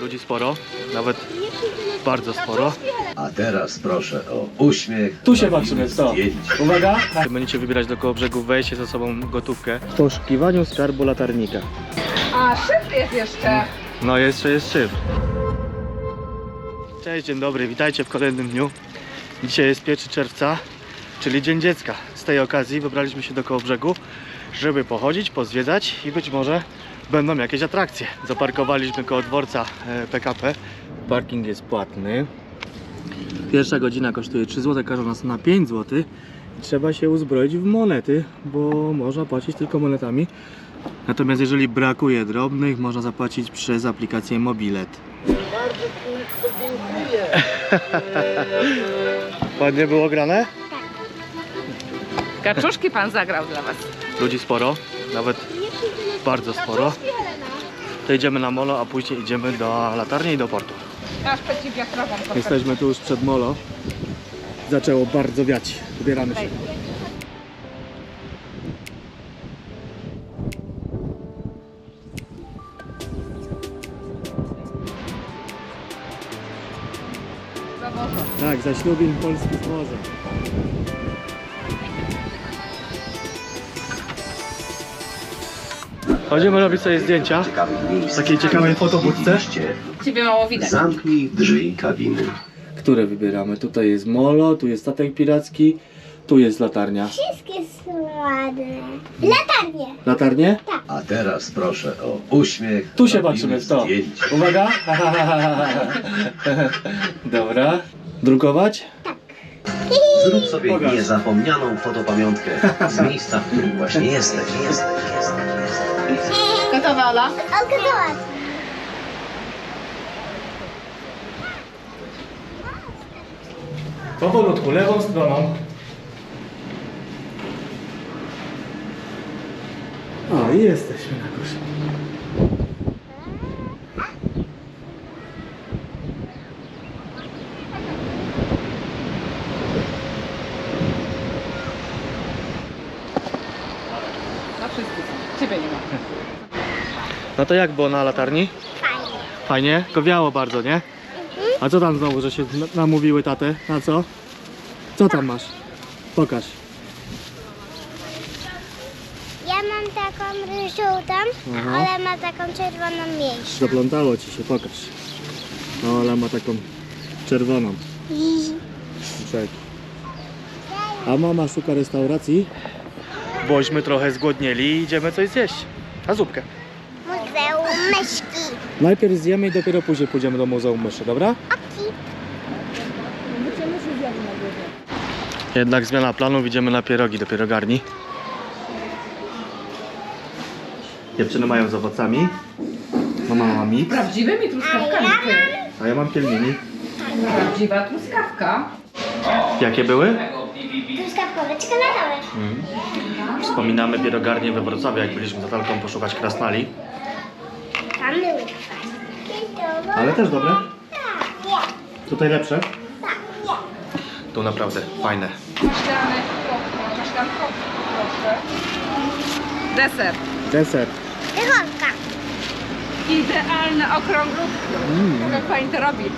Ludzi sporo, nawet bardzo sporo. A teraz proszę o uśmiech. Tu się patrzymy, co? Uwaga! Będziecie wybierać do koło brzegu, weźcie ze sobą gotówkę. W poszukiwaniu skarbu latarnika. A, szyb jest jeszcze. No jeszcze jest szyb. Cześć, dzień dobry, witajcie w kolejnym dniu. Dzisiaj jest 1 czerwca, czyli Dzień Dziecka. Z tej okazji wybraliśmy się do koło brzegu, żeby pochodzić, pozwiedzać i być może będą jakieś atrakcje. Zaparkowaliśmy koło dworca e, PKP. Parking jest płatny. Pierwsza godzina kosztuje 3 zł, każą nas na 5 zł. Trzeba się uzbroić w monety, bo można płacić tylko monetami. Natomiast jeżeli brakuje drobnych, można zapłacić przez aplikację Mobilet. Ładnie było grane? Kaczuszki pan zagrał dla was. Ludzi sporo, nawet bardzo sporo. To idziemy na molo, a później idziemy do latarni i do portu. Aż przeciwwiatrową. Jesteśmy tu już przed molo. Zaczęło bardzo wiać. Ubieramy się. Tak, zaślubin Polski z morzem. Chodzimy robić sobie zdjęcia. W takiej ciekawej fotobudce. Ciebie mało widać. Zamknij drzwi kabiny. Które wybieramy? Tutaj jest molo, tu jest statek piracki, tu jest latarnia. Wszystkie są ładne. Latarnie. Latarnie? A teraz proszę o uśmiech. Tu się Robimy patrzymy w to. Zdjęć. Uwaga! Dobra. Drukować? Zrób sobie Pokaż. niezapomnianą fotopamiątkę z miejsca, w którym właśnie jesteś, jesteś, jesteś. Gotowa, Ola? Okazała. Powolutku, lewą stroną. O, i jesteśmy na górze. No wszyscy są. Ciebie nie ma. No to jak było na latarni? Fajnie. Fajnie? Tylko wiało bardzo, nie? A co tam znowu, że się na- namówiły tatę? Na co? Co tam masz? Pokaż. Ja mam taką żółtą, Aha. ale ma taką czerwoną mniejszą. Zaplątało ci się, pokaż. No, ale ma taką czerwoną. Czekaj. A mama szuka restauracji. Bośmy trochę zgłodnieli i idziemy coś zjeść. A zupkę. Muzeum myszki. Najpierw zjemy i dopiero później pójdziemy do Muzeum Myszy, dobra? Oki. Jednak zmiana planów, idziemy na pierogi do pierogarni. Dziewczyny mają z owocami. Mama ma mix, Prawdziwymi truskawkami, ty. a ja mam pielmieni. Prawdziwa truskawka. Jakie były? Truskawkowe, czekoladowe. Wspominamy pierogarnię we Wrocławiu, jak byliśmy z Natalką poszukać krasnali. Ale też dobre. Tak, Tutaj lepsze. tak. Tu naprawdę fajne. Kasztany, proszę. Kasztanko, proszę. Deser. Deser. Wychodka. Idealne okrąglutki. Mm. Jak pani to robi?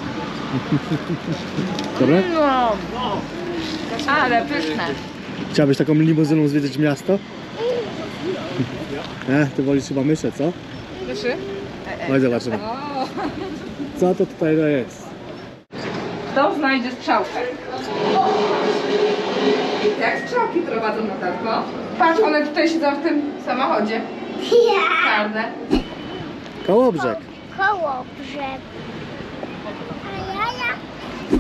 Dobre? No. Ale pyszne. Chciałabyś taką limuzyną zwiedzić miasto? E, ty wolisz chyba myszę, co? Pyszy? Chodź zobaczymy. O. Co to tutaj jest? Kto znajdzie strzałkę? Jak strzałki prowadzą Natalko? Patrz, one tutaj siedzą w tym samochodzie. Ja. Czarne. Kołobrzeg. Koło brzeg. A ja, ja. Na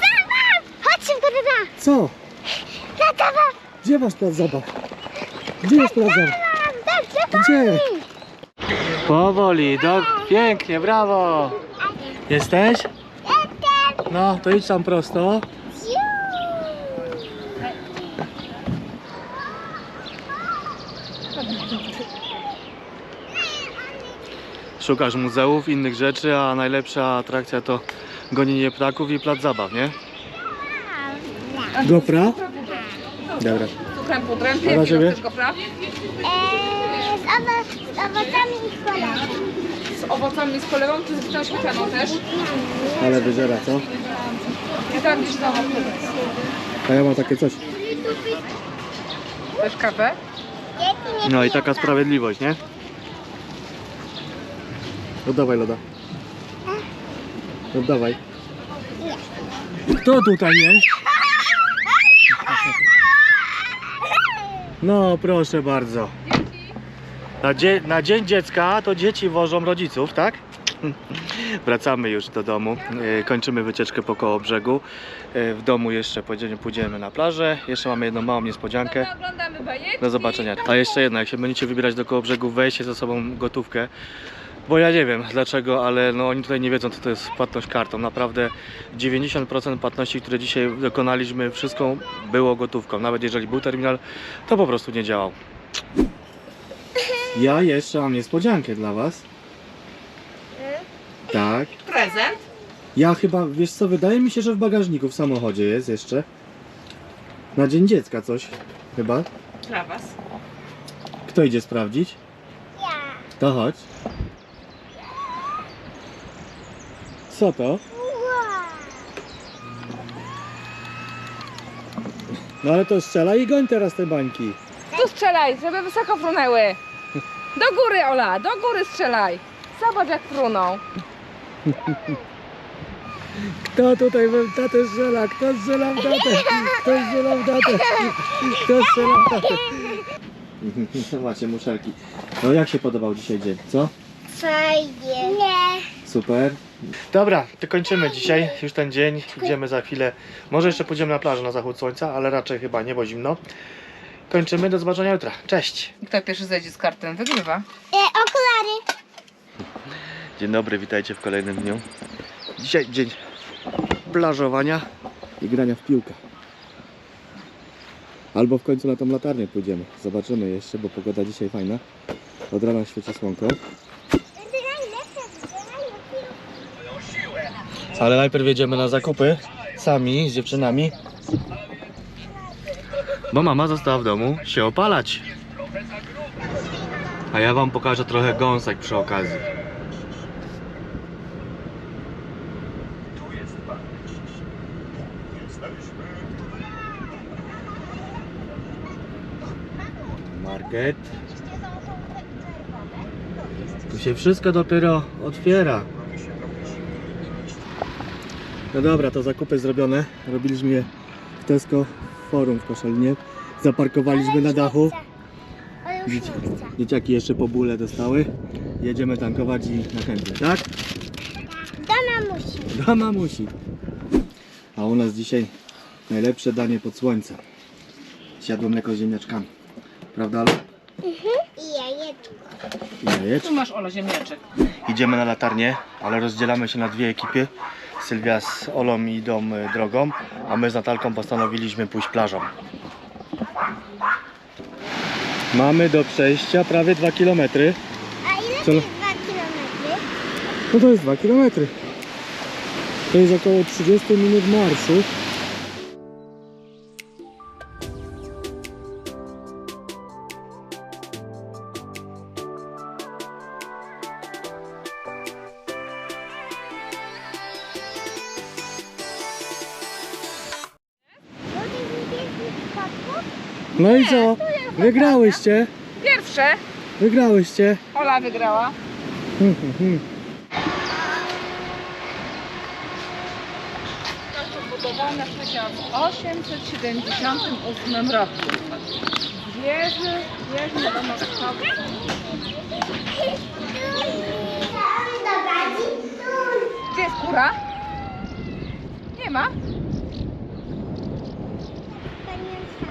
zabaw. Chodź szybko do nas. Co? Na zabaw. Gdzie masz plac zabaw? Gdzie jest plac zabaw? Dobrze, Gdzie? Powoli, do... pięknie, brawo! Jesteś? No, to idź tam prosto. Szukasz muzeów, innych rzeczy, a najlepsza atrakcja to gonienie ptaków i plac zabaw, nie? Gofra? Dobra. Cukrem pudrem, A dla ciebie? gofra? Eee, z, owo- z owocami i z kolorem. z owocami, z polewą, czy z tą śmietaną też? Ale wyżera, co? I tam gdzieś owoce. A ja mam takie coś. Też kawę? No i taka sprawiedliwość, nie? Oddawaj loda. Oddawaj. Kto tutaj jest? No proszę bardzo. Na, dzie- na Dzień Dziecka to dzieci wożą rodziców, tak? Wracamy już do domu. E, Kończymy wycieczkę po koło brzegu. E, W domu jeszcze pójdziemy, na plażę. Jeszcze mamy jedną małą niespodziankę. Oglądamy bajeczki. Do zobaczenia. A jeszcze jedno, jak się będziecie wybierać do koło brzegu, weźcie ze sobą gotówkę. Bo ja nie wiem dlaczego, ale no oni tutaj nie wiedzą co to jest płatność kartą. Naprawdę 90% płatności, które dzisiaj dokonaliśmy, wszystko było gotówką. Nawet jeżeli był terminal, to po prostu nie działał. Ja jeszcze mam niespodziankę dla was. Tak. Prezent? Ja chyba, wiesz co, wydaje mi się, że w bagażniku w samochodzie jest jeszcze. Na Dzień Dziecka coś. Chyba. Dla was. Kto idzie sprawdzić? Ja. To chodź. Co to? No ale to strzela i goń teraz te bańki. Tu strzelaj, żeby wysoko frunęły. Do góry, Ola, do góry strzelaj. Zobacz jak fruną. Kto tutaj we tatę strzela? Kto strzela w tatę? Kto strzela w tatę? Kto strzela w tatę? Macie muszelki. No jak się podobał dzisiaj dzień, co? Fajnie. Nie. Super. Dobra, to kończymy dzisiaj już ten dzień. Idziemy za chwilę. Może jeszcze pójdziemy na plażę na zachód słońca, ale raczej chyba nie, bo zimno. Kończymy, do zobaczenia jutro. Cześć! Kto pierwszy zejdzie z kartem, wygrywa. E, okulary. Dzień dobry, witajcie w kolejnym dniu. Dzisiaj dzień plażowania i grania w piłkę. Albo w końcu na tą latarnię pójdziemy. Zobaczymy jeszcze, bo pogoda dzisiaj fajna. Od rana świeci słonko. Ale najpierw jedziemy na zakupy sami z dziewczynami. Bo mama została w domu się opalać. A ja wam pokażę trochę gąsek przy okazji. Market. Tu się wszystko dopiero otwiera. No dobra, to zakupy zrobione. Robiliśmy je w Tesco Forum w Koszalinie. Zaparkowaliśmy na dachu. Ale już Dzieci, nie chcę. dzieciaki jeszcze po bóle dostały. Jedziemy tankować i na chętnie, tak? Do mamusi. Do mamusi. A u nas dzisiaj najlepsze danie pod słońcem. Zjadłem mleko z ziemniaczkami. Prawda, Ale? I jajeczko. I jajeczko. Tu masz Ola ziemniaczek. Idziemy na latarnię, ale rozdzielamy się na dwie ekipy. Sylwia z Olą idą y, drogą, a my z Natalką postanowiliśmy pójść plażą. Mamy do przejścia prawie 2 km. A ile Co? to jest 2 kilometry? No to jest 2 km. To jest około 30 minut marszu. No i co? Wygrałyście? Pierwsze. Wygrałyście. Ola wygrała. Budowana w 1878 roku. Wieży, wieży kto. Gdzie jest kura? Nie ma.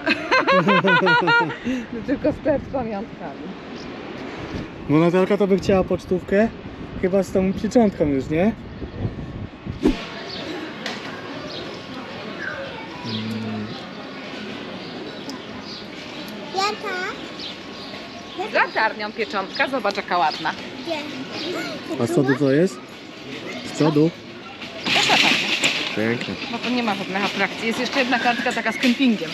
No tylko sklep z pamiątkami. Bo Natalka to by chciała pocztówkę. Chyba z tą pieczątką już, nie? Jaka? Z latarnią pieczątka, zobacz jaka ładna. Gdzie? A z przodu co jest? Z przodu? Też latarnia. Pięknie. No to nie ma żadnych atrakcji. Jest jeszcze jedna kartka taka z kempingiem.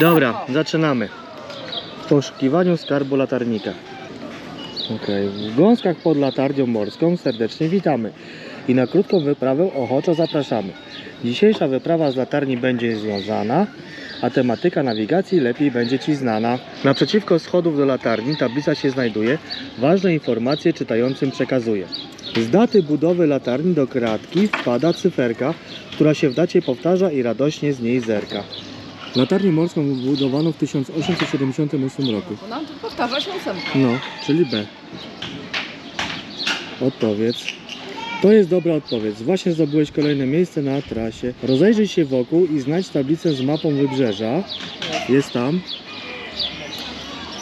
Dobra, zaczynamy. W poszukiwaniu skarbu latarnika. Okej, w gąskach pod latarnią morską serdecznie witamy i na krótką wyprawę ochoczo zapraszamy. Dzisiejsza wyprawa z latarni będzie związana, a tematyka nawigacji lepiej będzie Ci znana. Naprzeciwko schodów do latarni tablica się znajduje, ważne informacje czytającym przekazuje. Z daty budowy latarni do kratki wpada cyferka, która się w dacie powtarza i radośnie z niej zerka. Latarnię morską budowano w 1878 roku. No, to powtarza się ósemka. No, czyli B. Odpowiedz. To jest dobra odpowiedź. Właśnie zdobyłeś kolejne miejsce na trasie. Rozejrzyj się wokół i znajdź tablicę z mapą wybrzeża. Jest tam.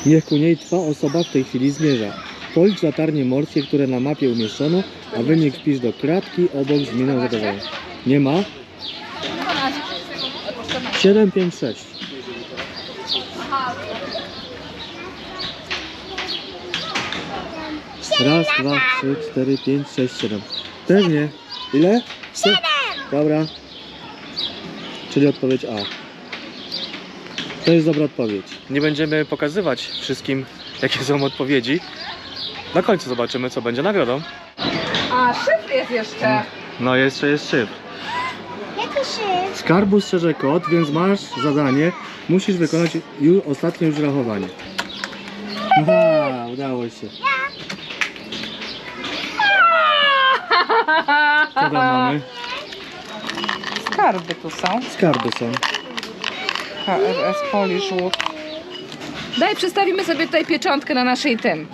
Niech ku niej twa osoba w tej chwili zmierza. Policz latarnie morskie, które na mapie umieszczono, a wynik wpisz do kratki obok z miną zadowolenia. Nie ma? 7, 5, 6. Raz, dwa, trzy, cztery, pięć, sześć, siedem. Pewnie. Ile? Siedem! Dobra. Czyli odpowiedź A. To jest dobra odpowiedź. Nie będziemy pokazywać wszystkim, jakie są odpowiedzi. Na końcu zobaczymy, co będzie nagrodą. A, szyfr jest jeszcze. No, jeszcze jest szyb. Skarbu strzeże kot, więc masz zadanie. Musisz wykonać ju, ostatnie już rachowanie. Aha, udało się. Co tam mamy? Skarby tu są. Skarby są. KRS Polish Wood. Daj, przystawimy sobie tutaj pieczątkę na naszej tym.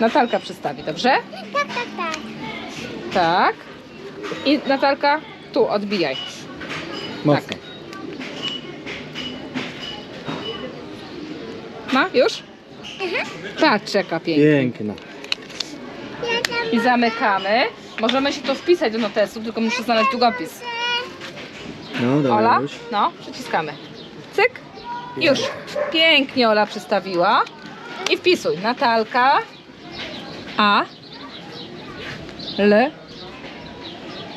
Natalka przystawi, dobrze? Tak, tak, tak. Tak. I Natalka, tu odbijaj. Mocno. Ma? Już? Tak, czeka pięknie. Piękna. I zamykamy. Możemy się to wpisać do notesu, tylko muszę znaleźć długopis. No dobra, Ola? już. No, przyciskamy. Cyk. Już. Pięknie Ola przystawiła. I wpisuj. Natalka. A. L.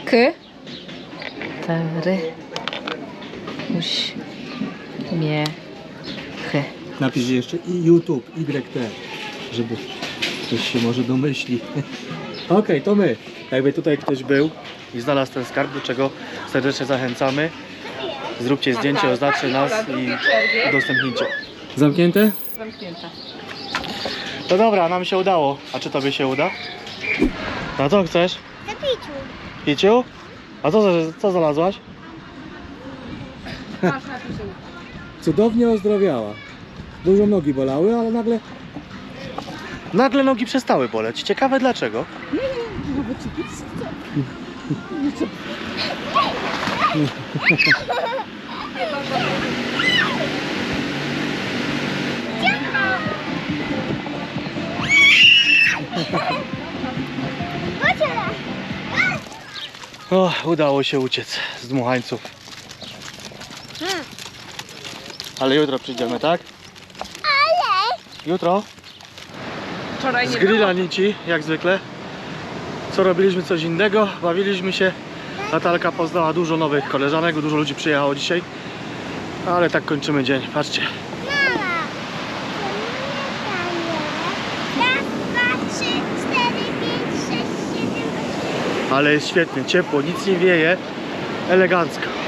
K. Tary. Uś. Mie. Chy. Napisz jeszcze i YouTube, YT, żeby ktoś się może domyśli. Okej, to my. Jakby tutaj ktoś był i znalazł ten skarb, do czego serdecznie zachęcamy. Zróbcie zdjęcie, oznaczcie nas i udostępnijcie. Zamknięte? Zamknięte. No dobra, nam się udało. A czy tobie się uda? A co chcesz? zapiciu. Piciu? A co, co znalazłaś? Masz. Cudownie ozdrowiała. Dużo nogi bolały, ale nagle... Nagle nogi przestały boleć. Ciekawe dlaczego. Chodź, O, udało się uciec z dmuchańców. Ale jutro przyjdziemy, tak? Ale Jutro? Wczoraj Z nie grilla nici, jak zwykle. Co robiliśmy coś innego, bawiliśmy się. Natalka poznała dużo nowych koleżanek, dużo ludzi przyjechało dzisiaj. Ale tak kończymy dzień, patrzcie. mama. Raz, dwa, trzy, cztery, pięć, sześć, siedem, osiem. Ale jest świetnie, ciepło, nic nie wieje, elegancko. Am.